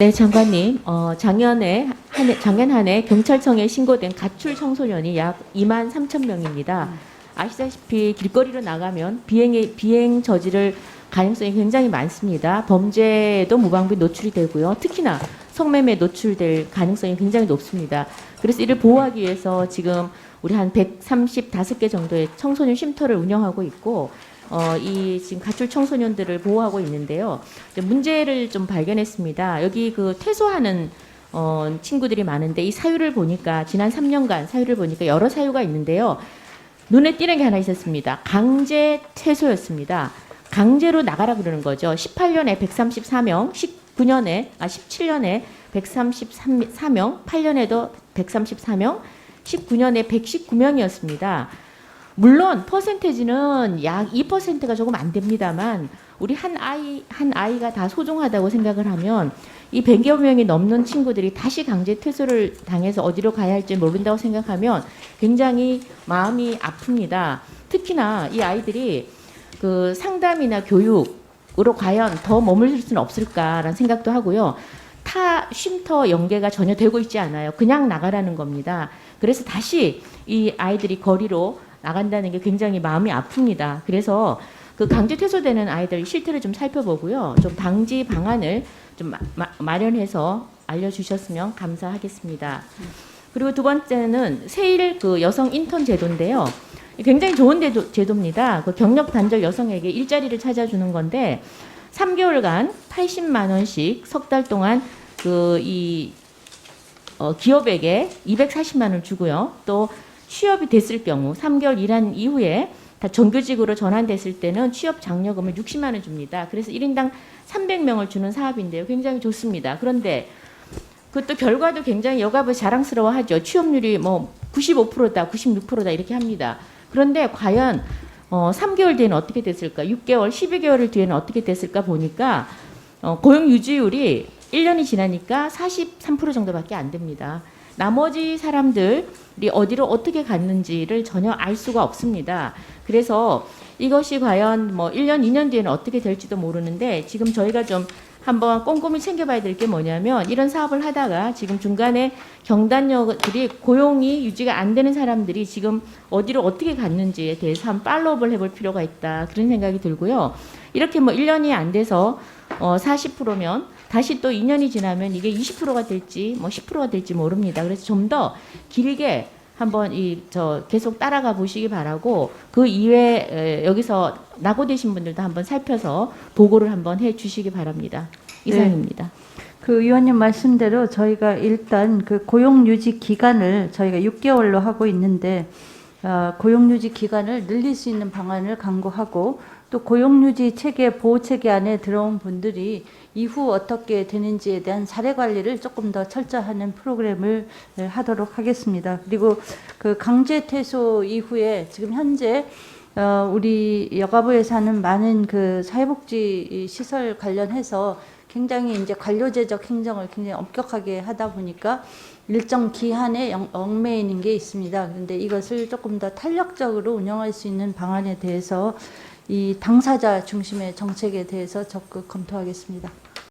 네, 장관님. 어, 작년에 한 해, 작년 한 해 경찰청에 신고된 가출 청소년이 약 2만 3천 명입니다. 아시다시피 길거리로 나가면 비행의 비행 저지를 가능성이 굉장히 많습니다. 범죄에도 무방비 노출이 되고요. 특히나 성매매 노출될 가능성이 굉장히 높습니다. 그래서 이를 보호하기 위해서 지금 우리 한 135개 정도의 청소년 쉼터를 운영하고 있고 어, 이 지금 가출 청소년들을 보호하고 있는데요. 문제를 좀 발견했습니다. 여기 그 퇴소하는 어, 친구들이 많은데 이 사유를 보니까 지난 3년간 사유를 보니까 여러 사유가 있는데요. 눈에 띄는 게 하나 있었습니다. 강제 퇴소였습니다. 강제로 나가라 그러는 거죠. 18년에 134명, 19년에 아 17년에 133명, 8년에도 134명, 19년에 119명이었습니다. 물론 퍼센테지는 약 2%가 조금 안 됩니다만 우리 한 아이 한 아이가 다 소중하다고 생각을 하면 이 100여 명이 넘는 친구들이 다시 강제 퇴소를 당해서 어디로 가야 할지 모른다고 생각하면 굉장히 마음이 아픕니다. 특히나 이 아이들이 그 상담이나 교육으로 과연 더 머물 수는 없을까라는 생각도 하고요. 타 쉼터 연계가 전혀 되고 있지 않아요. 그냥 나가라는 겁니다. 그래서 다시 이 아이들이 거리로 나간다는 게 굉장히 마음이 아픕니다. 그래서 그 강제 퇴소되는 아이들 실태를 좀 살펴보고요. 좀 방지 방안을 좀 마- 마- 마련해서 알려주셨으면 감사하겠습니다. 그리고 두 번째는 세일 그 여성 인턴 제도인데요. 굉장히 좋은 제도, 제도입니다. 그 경력 단절 여성에게 일자리를 찾아주는 건데 3개월간 80만 원씩 석 달 동안 그이 어, 기업에게 240만 원을 주고요. 또 취업이 됐을 경우 3개월 일한 이후에 다 정규직으로 전환됐을 때는 취업 장려금을 60만 원 줍니다. 그래서 1인당 300명을 주는 사업인데요. 굉장히 좋습니다. 그런데 그것도 결과도 굉장히 여가부 자랑스러워하죠. 취업률이 뭐 95%다, 96%다 이렇게 합니다. 그런데 과연 어, 3개월 뒤에는 어떻게 됐을까? 6개월, 12개월 뒤에는 어떻게 됐을까 보니까 어, 고용 유지율이 1년이 지나니까 43% 정도밖에 안 됩니다. 나머지 사람들이 어디로 어떻게 갔는지를 전혀 알 수가 없습니다. 그래서 이것이 과연 뭐 1년, 2년 뒤에는 어떻게 될지도 모르는데 지금 저희가 좀 한번 꼼꼼히 챙겨봐야 될 게 뭐냐면 이런 사업을 하다가 지금 중간에 경단녀들이 고용이 유지가 안 되는 사람들이 지금 어디로 어떻게 갔는지에 대해서 한 팔로우업을 해볼 필요가 있다 그런 생각이 들고요. 이렇게 뭐 1년이 안 돼서 어 40%면 다시 또 2년이 지나면 이게 20%가 될지 뭐 10%가 될지 모릅니다. 그래서 좀 더 길게 한번 이 저 계속 따라가 보시기 바라고 그 이외에 에, 여기서 낙오되신 분들도 한번 살펴서 보고를 한번 해 주시기 바랍니다. 이상입니다. 그 의원님 말씀대로 저희가 일단 그 고용 유지 기간을 저희가 6개월로 하고 있는데 어, 고용 유지 기간을 늘릴 수 있는 방안을 강구하고 또 고용 유지 체계 보호 체계 안에 들어온 분들이 이후 어떻게 되는지에 대한 사례 관리를 조금 더 철저하는 프로그램을 네, 하도록 하겠습니다. 그리고 그 강제 퇴소 이후에 지금 현재 어, 우리 여가부에서 하는 많은 그 사회복지 시설 관련해서 굉장히 이제 관료제적 행정을 굉장히 엄격하게 하다 보니까 일정 기한에 영- 얽매이는 게 있습니다. 그런데 이것을 조금 더 탄력적으로 운영할 수 있는 방안에 대해서 이 당사자 중심의 정책에 대해서 적극 검토하겠습니다.